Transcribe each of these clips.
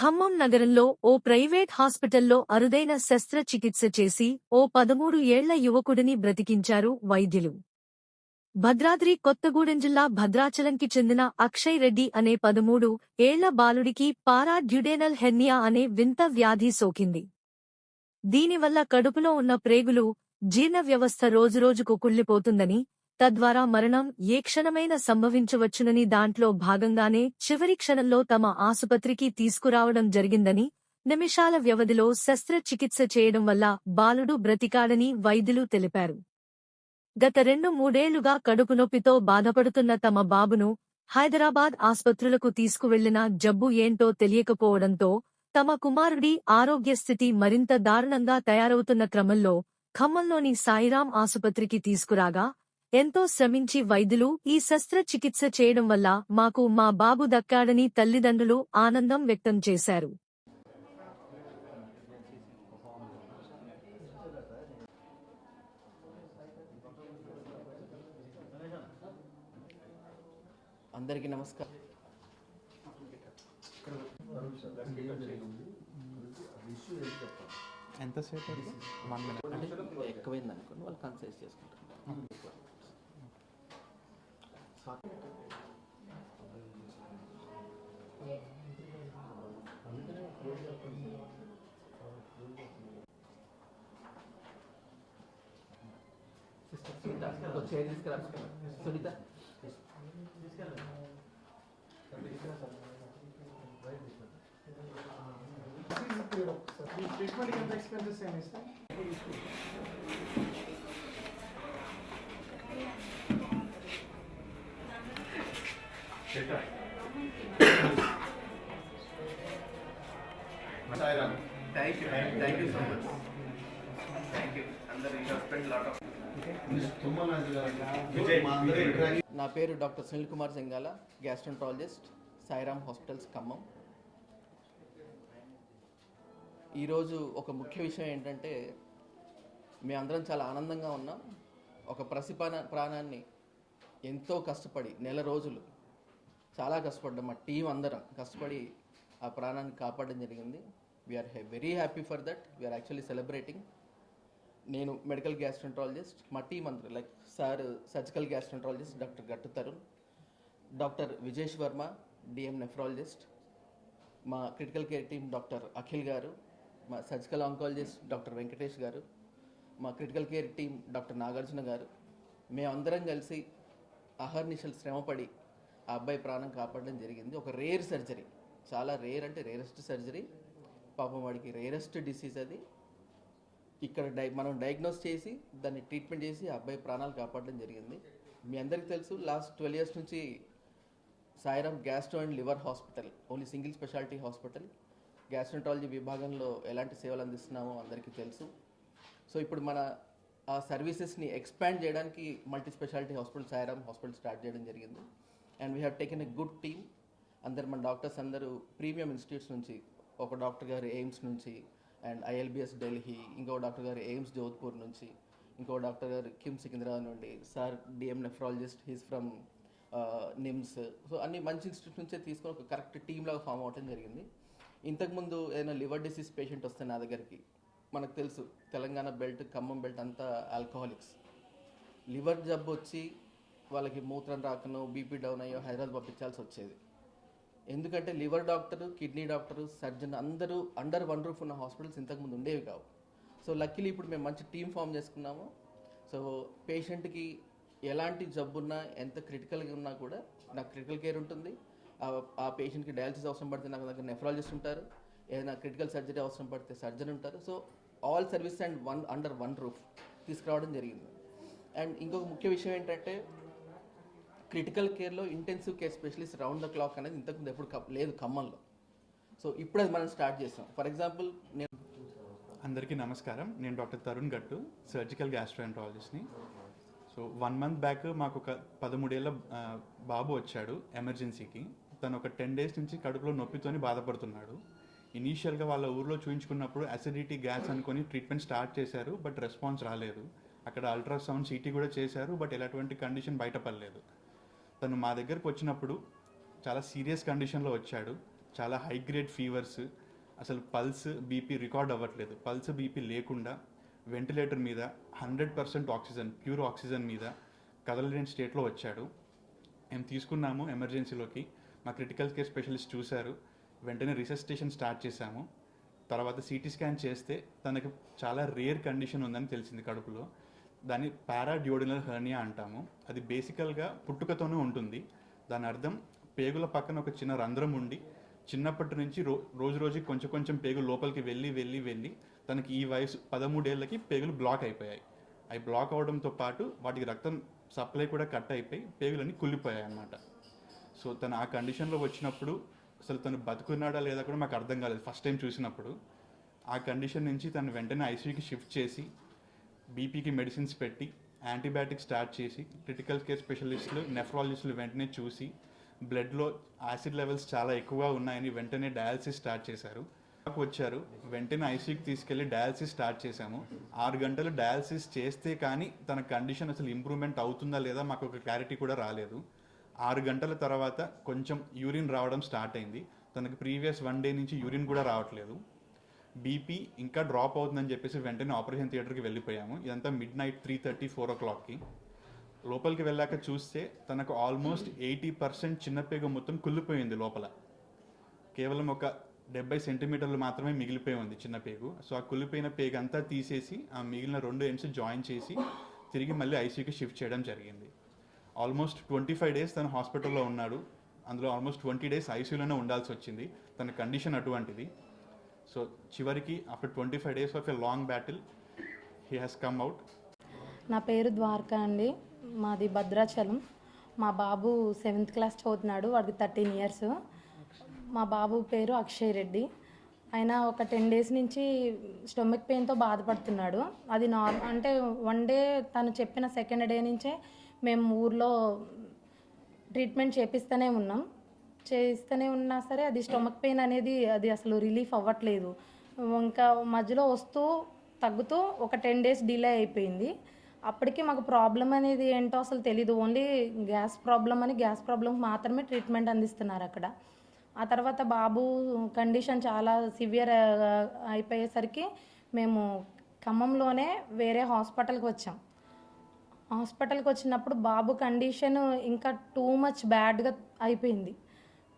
ఖమ్మం నగరంలో ఓ ప్రైవేట్ హాస్పిటల్లో అరుదైన శస్త్రచికిత్స చేసి ఓ పదమూడు ఏళ్ళ యువకుడిని బ్రతికించారు వైద్యులు. భద్రాద్రి కొత్తగూడెం జిల్లా భద్రాచలంకి చెందిన అక్షయ్ రెడ్డి అనే పదమూడు ఏళ్ళ బాలుడికి పారాడ్యుడేనల్ హెర్నియా అనే వింత వ్యాధి సోకింది. దీనివల్ల కడుపులో ఉన్న ప్రేగులు జీర్ణ వ్యవస్థ రోజురోజుకు కుళ్ళిపోతుందని తద్వారా మరణం ఏ క్షణమైనా సంభవించవచ్చునని దాంట్లో భాగంగానే చివరి క్షణంలో తమ ఆసుపత్రికి తీసుకురావడం జరిగిందని నిమిషాల వ్యవధిలో శస్త్రచికిత్స చేయడం వల్ల బాలుడు బ్రతికాడని వైద్యులు తెలిపారు. గత రెండు మూడేళ్ళుగా కడుపు నొప్పితో బాధపడుతున్న తమ బాబును హైదరాబాద్ ఆసుపత్రులకు తీసుకువెళ్ళిన జబ్బు ఏంటో తెలియకపోవడంతో తమ కుమారుడి ఆరోగ్య స్థితి మరింత దారుణంగా తయారవుతున్న క్రమంలో ఖమ్మంలోని సాయిరాం ఆసుపత్రికి తీసుకురాగా ఎంతో శ్రమించి వైద్యులు ఈ శస్త్రచికిత్స చేయడం వల్ల మాకు మా బాబు దక్కాడని తల్లిదండ్రులు ఆనందం వ్యక్తం చేశారు. అందరికీ నమస్కారం. ఎంతసేపు ఎక్కువైంది అనుకోండి వాళ్ళు కన్సైజ్ చేసుకుంటారు. చైర్ తీసుకురా సునీత ట్రీట్మెంట్ ఎంత ఎక్స్పెన్సెస్ అయినాయి సార్ నా పేరు doctor Sunil Kumar Singala gastroenterologist Sairam hospitals Khammam. ఈరోజు ఒక ముఖ్య విషయం ఏంటంటే మేమందరం చాలా ఆనందంగా ఉన్నాం. ఒక ప్రసిపాన ప్రాణాన్ని ఎంతో కష్టపడి నెల రోజులు చాలా కష్టపడ్డాం. మా టీం అందరం కష్టపడి ఆ ప్రాణాన్ని కాపాడడం జరిగింది. We are very happy for that we are actually celebrating నేను మెడికల్ గ్యాస్ట్రంట్రాలజిస్ట్ మా టీం అందరూ like sir surgical gastroenterologist doctor Gattu Tarun doctor Vijesh Varma DM nephrologist మా critical care team doctor Akhil garu మా surgical oncologist doctor Venkatesh garu మా critical care team doctor Nagarjuna garu మేమందరం కలిసి అహర్నిశలు శ్రమపడి ఆ అబ్బాయి ప్రాణం కాపాడడం జరిగింది. ఒక రేర్ సర్జరీ చాలా రేర్ అంటే రేరెస్ట్ సర్జరీ పాపం వాడికి రేరెస్ట్ డిసీజ్ అది. ఇక్కడ డై మనం డయాగ్నోస్ చేసి దాన్ని ట్రీట్మెంట్ చేసి ఆ అబ్బాయి ప్రాణాలు కాపాడడం జరిగింది. మీ అందరికీ తెలుసు లాస్ట్ ట్వెల్వ్ ఇయర్స్ నుంచి Sairam gastro and liver hospital only single speciality hospital gastroenterology విభాగంలో ఎలాంటి సేవలు అందిస్తున్నామో అందరికీ తెలుసు. సో ఇప్పుడు మన ఆ సర్వీసెస్ని ఎక్స్పాండ్ చేయడానికి multi speciality hospital Sairam hospital start చేయడం జరిగింది. And we have taken a good team అందరు మన డాక్టర్స్ అందరూ ప్రీమియం ఇన్స్టిట్యూట్స్ నుంచి ఒక డాక్టర్ గారు ఎయిమ్స్ నుంచి అండ్ ఐఎల్బిఎస్ ఢిల్లీ ఇంకో డాక్టర్ గారు ఎయిమ్స్ జోధ్పూర్ నుంచి ఇంకో డాక్టర్ గారు కిమ్ సికింద్రాబాద్ నుండి sir DM nephrologist he's from NIMS. So అన్ని మంచి ఇన్స్టిట్యూట్ నుంచే తీసుకొని ఒక కరెక్ట్ టీమ్ లాగా ఫామ్ అవడం జరిగింది. ఇంతకుముందు ఏదైనా లివర్ డిసీజ్ పేషెంట్ వస్తే నా దగ్గరికి మనకు తెలుసు తెలంగాణ బెల్ట్ ఖమ్మం బెల్ట్ అంతా ఆల్కహాలిక్స్. లివర్ జబ్బు వచ్చి వాళ్ళకి మూత్రం రాకనో బీపీ డౌన్ అయ్యో హైదరాబాద్ పంపించాల్సి వచ్చేది. ఎందుకంటే liver doctor kidney doctor surgeon అందరూ అండర్ వన్ రూఫ్ ఉన్న హాస్పిటల్స్ ఇంతకుముందు ఉండేవి కావు. సో లక్కీలీ ఇప్పుడు మేము మంచి టీం ఫామ్ చేసుకున్నాము. సో పేషెంట్కి ఎలాంటి జబ్బున్నా ఎంత క్రిటికల్గా ఉన్నా కూడా నాకు క్రిటికల్ కేర్ ఉంటుంది. ఆ- ఆ పేషెంట్కి డయాలసిస్ అవసరం పడితే నాకు దగ్గర నెఫ్రాలజిస్ట్ ఉంటారు. ఏదైనా క్రిటికల్ సర్జరీ అవసరం పడితే సర్జన్ ఉంటారు. So all service and one under one roof తీసుకురావడం జరిగింది. అండ్ ఇంకొక ముఖ్య విషయం ఏంటంటే critical కేర్లో intensive care specialist round the clock అనేది ఇంతకుముందు ఎప్పుడు లేదు ఖమ్మంలో. సో ఇప్పుడు అది మనం స్టార్ట్ చేస్తాం. ఫర్ ఎగ్జాంపుల్ నేను అందరికీ నమస్కారం. నేను డాక్టర్ తరుణ్ గట్టు సర్జికల్ గ్యాస్ట్రోఎంట్రాలజిస్ట్ని సో వన్ మంత్ బ్యాక్ మాకు ఒక పదమూడేళ్ళ బాబు వచ్చాడు ఎమర్జెన్సీకి తను ఒక టెన్ డేస్ నుంచి కడుపులో నొప్పితోని బాధపడుతున్నాడు. ఇనీషియల్గా వాళ్ళ ఊర్లో చూయించుకున్నప్పుడు అసిడిటీ గ్యాస్ అనుకొని ట్రీట్మెంట్ స్టార్ట్ చేశారు బట్ రెస్పాన్స్ రాలేదు. అక్కడ అల్ట్రాసౌండ్ సిటీ కూడా చేశారు బట్ ఎలాంటి కండిషన్ బయటపడలేదు. తను మా దగ్గరకు వచ్చినప్పుడు చాలా సీరియస్ కండిషన్లో వచ్చాడు. చాలా హై గ్రేడ్ ఫీవర్స్ అసలు పల్స్ బీపీ రికార్డ్ అవ్వట్లేదు. పల్స్ బీపీ లేకుండా వెంటిలేటర్ మీద hundred percent oxygen pure oxygen మీద కదలలేని స్టేట్లో వచ్చాడు. మేము తీసుకున్నాము ఎమర్జెన్సీలోకి మా క్రిటికల్ కేర్ స్పెషలిస్ట్ చూశారు. వెంటనే రిసెస్టేషన్ స్టార్ట్ చేశాము. తర్వాత సిటీ స్కాన్ చేస్తే తనకు చాలా రేర్ కండిషన్ ఉందని తెలిసింది కడుపులో. దాన్ని పారాడ్యూడినల్ హెర్నియా అంటాము. అది బేసికల్గా పుట్టుకతోనే ఉంటుంది. దాని అర్థం పేగుల పక్కన ఒక చిన్న రంధ్రం ఉండి చిన్నప్పటి నుంచి రో రోజు రోజుకి కొంచెం కొంచెం పేగులు లోపలికి వెళ్ళి వెళ్ళి వెళ్ళి తనకి ఈ వయసు పదమూడేళ్ళకి పేగులు బ్లాక్ అయిపోయాయి. అవి బ్లాక్ అవడంతో పాటు వాటికి రక్తం సప్లై కూడా కట్ అయిపోయి పేగులన్నీ కుళ్ళిపోయాయి అన్నమాట. సో తను ఆ కండిషన్లో వచ్చినప్పుడు అసలు తను బతుకున్నాడా లేదా కూడా మాకు అర్థం కాలేదు ఫస్ట్ టైం చూసినప్పుడు. ఆ కండిషన్ నుంచి తను వెంటనే ఐసీయూకి షిఫ్ట్ చేసి బీపీకి మెడిసిన్స్ పెట్టి యాంటీబయాటిక్ స్టార్ట్ చేసి క్రిటికల్ కేర్ స్పెషలిస్టులు నెఫ్రాలజిస్టులు వెంటనే చూసి బ్లడ్లో యాసిడ్ లెవెల్స్ చాలా ఎక్కువగా ఉన్నాయని వెంటనే డయాలసిస్ స్టార్ట్ చేశారు. వచ్చారు వెంటనే ఐసీకి తీసుకెళ్ళి డయాలసిస్ స్టార్ట్ చేశాము. ఆరు గంటలు డయాలసిస్ చేస్తే కానీ తన కండిషన్ అసలు ఇంప్రూవ్మెంట్ అవుతుందా లేదా మాకు ఒక క్లారిటీ కూడా రాలేదు. ఆరు గంటల తర్వాత కొంచెం యూరిన్ రావడం స్టార్ట్ అయింది. తనకు ప్రీవియస్ వన్ డే నుంచి యూరిన్ కూడా రావట్లేదు. బీపీ ఇంకా డ్రాప్ అవుతుందని చెప్పేసి వెంటనే ఆపరేషన్ థియేటర్కి వెళ్ళిపోయాము. ఇదంతా midnight three thirty four ఓ క్లాక్కి లోపలికి వెళ్ళాక చూస్తే తనకు ఆల్మోస్ట్ ఎయిటీ పర్సెంట్ చిన్నపేగ మొత్తం కుళ్ళిపోయింది లోపల. కేవలం ఒక డెబ్బై సెంటీమీటర్లు మాత్రమే మిగిలిపోయి ఉంది చిన్న పేగు. సో ఆ కుళ్ళిపోయిన పేగు అంతా తీసేసి ఆ మిగిలిన రెండు ఎండ్స్ జాయిన్ చేసి తిరిగి మళ్ళీ ఐసీయూకి షిఫ్ట్ చేయడం జరిగింది. ఆల్మోస్ట్ ట్వంటీ ఫైవ్ డేస్ తను హాస్పిటల్లో ఉన్నాడు. అందులో ఆల్మోస్ట్ ట్వంటీ డేస్ ఐసీయూలోనే ఉండాల్సి వచ్చింది. తన కండిషన్ అటువంటిది. సో చివరికి after twenty five days of a long battle he has come out నా పేరు ద్వారకా అండి. మాది భద్రాచలం. మా బాబు సెవెంత్ క్లాస్ చదువుతున్నాడు. వాడికి థర్టీన్ ఇయర్స్ మా బాబు పేరు అక్షయ్ రెడ్డి. ఆయన ఒక టెన్ డేస్ నుంచి స్టొమక్ పెయిన్తో బాధపడుతున్నాడు. అది నార్మల్ అంటే వన్ డే తను చెప్పిన సెకండ్ డే నుంచే మేము ఊర్లో ట్రీట్మెంట్ చేపిస్తూనే ఉన్నాం. చేస్తూనే ఉన్నా సరే అది స్టొమక్ పెయిన్ అనేది అది అసలు రిలీఫ్ అవ్వట్లేదు. ఇంకా మధ్యలో వస్తూ తగ్గుతూ ఒక టెన్ డేస్ డిలే అయిపోయింది. అప్పటికి మాకు ప్రాబ్లం అనేది ఏంటో అసలు తెలీదు. ఓన్లీ గ్యాస్ ప్రాబ్లం అని గ్యాస్ ప్రాబ్లం మాత్రమే ట్రీట్మెంట్ అందిస్తున్నారు అక్కడ. ఆ తర్వాత బాబు కండిషన్ చాలా సివియర్ అయిపోయేసరికి మేము ఖమ్మంలోనే వేరే హాస్పిటల్కి వచ్చాం. హాస్పిటల్కి వచ్చినప్పుడు బాబు కండిషన్ ఇంకా టూ మచ్ బ్యాడ్గా అయిపోయింది.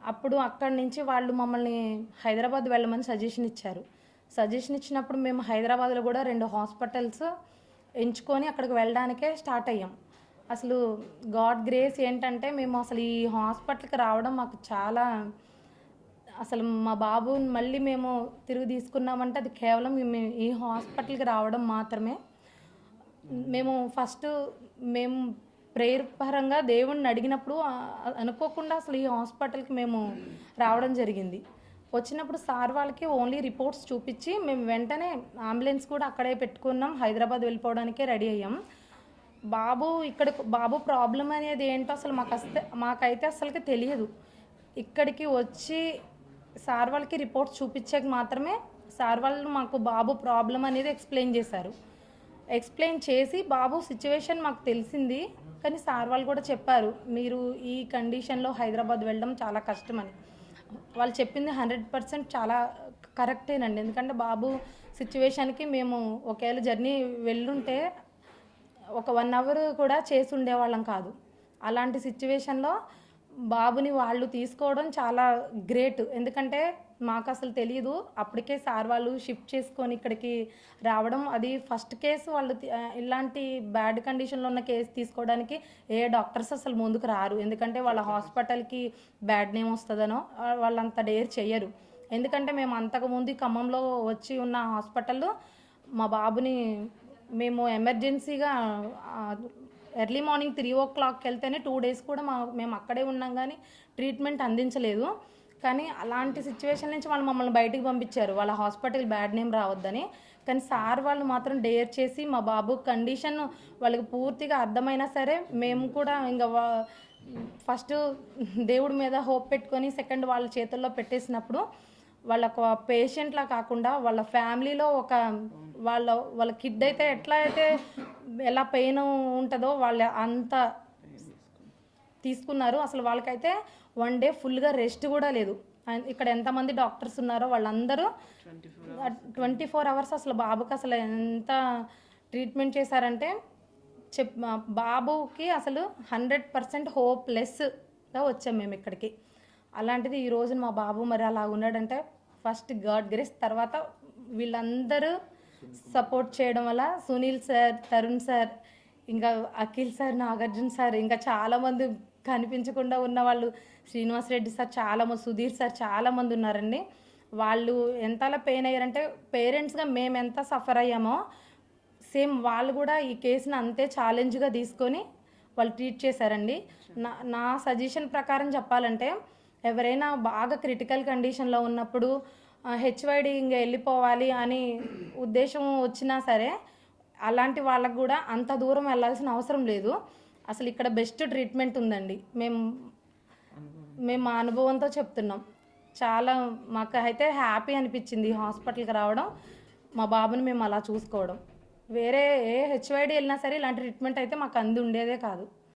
అప్పుడు అక్కడి నుంచి వాళ్ళు మమ్మల్ని హైదరాబాద్ వెళ్ళమని సజెషన్ ఇచ్చారు. సజెషన్ ఇచ్చినప్పుడు మేము హైదరాబాద్లో కూడా రెండు హాస్పిటల్స్ ఎంచుకొని అక్కడికి వెళ్ళడానికే స్టార్ట్ అయ్యాం. అసలు గాడ్ గ్రేస్ ఏంటంటే మేము అసలు ఈ హాస్పిటల్కి రావడం మాకు చాలా అసలు మా బాబు మళ్ళీ మేము తిరిగి తీసుకున్నామంటే అది కేవలం మేము ఈ హాస్పిటల్కి రావడం మాత్రమే. మేము ఫస్ట్ మేము ప్రేయర్ పరంగా దేవుణ్ణి అడిగినప్పుడు అనుకోకుండా అసలు ఈ హాస్పిటల్కి మేము రావడం జరిగింది. వచ్చినప్పుడు సార్ వాళ్ళకి ఓన్లీ రిపోర్ట్స్ చూపించి మేము వెంటనే అంబులెన్స్ కూడా అక్కడే పెట్టుకున్నాం హైదరాబాద్ వెళ్ళిపోవడానికే రెడీ అయ్యాం. బాబు ఇక్కడ బాబు ప్రాబ్లం అనేది ఏంటో అసలు మాకు అస్తే మాకైతే అసలుకి తెలియదు. ఇక్కడికి వచ్చి సార్ వాళ్ళకి రిపోర్ట్స్ చూపించాక మాత్రమే సార్ వాళ్ళు మాకు బాబు ప్రాబ్లం అనేది ఎక్స్ప్లెయిన్ చేశారు. ఎక్స్ప్లెయిన్ చేసి బాబు సిచ్యువేషన్ మాకు తెలిసింది. కానీ సార్ వాళ్ళు కూడా చెప్పారు మీరు ఈ కండిషన్లో హైదరాబాద్ వెళ్ళడం చాలా కష్టమని. వాళ్ళు చెప్పింది హండ్రెడ్ పర్సెంట్ చాలా కరెక్టేనండి. ఎందుకంటే బాబు సిచ్యువేషన్కి మేము ఒకవేళ జర్నీ వెళ్ళుంటే ఒక వన్ అవర్ కూడా చేసి ఉండేవాళ్ళం కాదు. అలాంటి సిచ్యువేషన్లో బాబుని వాళ్ళు తీసుకోవడం చాలా గ్రేట్. ఎందుకంటే మాకు అసలు తెలియదు అప్పటికే సార్ వాళ్ళు షిఫ్ట్ చేసుకొని ఇక్కడికి రావడం అది ఫస్ట్ కేసు వాళ్ళు ఇలాంటి బ్యాడ్ కండిషన్లో ఉన్న కేసు తీసుకోవడానికి ఏ డాక్టర్స్ అసలు ముందుకు రారు. ఎందుకంటే వాళ్ళ హాస్పిటల్కి బ్యాడ్ నేమ్ వస్తుందనో వాళ్ళంత డేర్ చెయ్యరు. ఎందుకంటే మేము అంతకుముందు ఖమ్మంలో వచ్చి ఉన్న హాస్పిటల్లో మా బాబుని మేము ఎమర్జెన్సీగా ఎర్లీ మార్నింగ్ త్రీ ఓ క్లాక్కి వెళ్తేనే టూ డేస్ కూడా మా మేము అక్కడే ఉన్నాం కానీ ట్రీట్మెంట్ అందించలేదు. కానీ అలాంటి సిచ్యువేషన్ నుంచి వాళ్ళు మమ్మల్ని బయటికి పంపించారు. వాళ్ళ హాస్పిటల్ బ్యాడ్ నేమ్ రావద్దని. కానీ సార్ వాళ్ళు మాత్రం డేర్ చేసి మా బాబు కండిషన్ వాళ్ళకి పూర్తిగా అర్థమైనా సరే మేము కూడా ఇంకా ఫస్ట్ దేవుడి మీద హోప్ పెట్టుకొని సెకండ్ వాళ్ళ చేతుల్లో పెట్టేసినప్పుడు వాళ్ళ ఒక పేషెంట్లా కాకుండా వాళ్ళ ఫ్యామిలీలో ఒక వాళ్ళ వాళ్ళ కిడ్ అయితే ఎట్లా అయితే ఎలా పెయిన్ ఉంటుందో వాళ్ళ అంత తీసుకున్నారు. అసలు వాళ్ళకైతే వన్ డే ఫుల్గా రెస్ట్ కూడా లేదు. ఇక్కడ ఎంతమంది డాక్టర్స్ ఉన్నారో వాళ్ళందరూ ట్వంటీ ఫోర్ అవర్స్ అసలు బాబుకి అసలు ఎంత ట్రీట్మెంట్ చేశారంటే చెప్ మా బాబుకి అసలు హండ్రెడ్ పర్సెంట్ హోప్లెస్గా వచ్చాం మేము ఇక్కడికి. అలాంటిది ఈ రోజు మా బాబు మరి అలా ఉన్నాడంటే ఫస్ట్ గాడ్ గ్రేస్ తర్వాత వీళ్ళందరూ సపోర్ట్ చేయడం వల్ల సునీల్ సార్ తరుణ్ సార్ ఇంకా అఖిల్ సార్ నాగార్జున సార్ ఇంకా చాలామంది కనిపించకుండా ఉన్న వాళ్ళు శ్రీనివాస్ రెడ్డి సార్ చాలామంది సుధీర్ సార్ చాలామంది ఉన్నారండి. వాళ్ళు ఎంతలా పెయిన్ అయ్యారంటే పేరెంట్స్గా మేము ఎంత సఫర్ అయ్యామో సేమ్ వాళ్ళు కూడా ఈ కేసుని అంతే ఛాలెంజ్గా తీసుకొని వాళ్ళు ట్రీట్ చేశారండి. నా నా సజెషన్ ప్రకారం చెప్పాలంటే ఎవరైనా బాగా క్రిటికల్ కండిషన్లో ఉన్నప్పుడు హెచ్వైడి ఇంక వెళ్ళిపోవాలి అని ఉద్దేశం వచ్చినా సరే అలాంటి వాళ్ళకు కూడా అంత దూరం వెళ్ళాల్సిన అవసరం లేదు. అసలు ఇక్కడ బెస్ట్ ట్రీట్మెంట్ ఉందండి. మేము మేము మా అనుభవంతో చెప్తున్నాం. చాలా మాకు అయితే హ్యాపీ అనిపించింది హాస్పిటల్కి రావడం. మా బాబుని మేము అలా చూసుకోవడం. వేరే ఏ హెచ్వైడి వెళ్ళినా సరే ఇలాంటి ట్రీట్మెంట్ అయితే మాకు అంది ఉండేదే కాదు.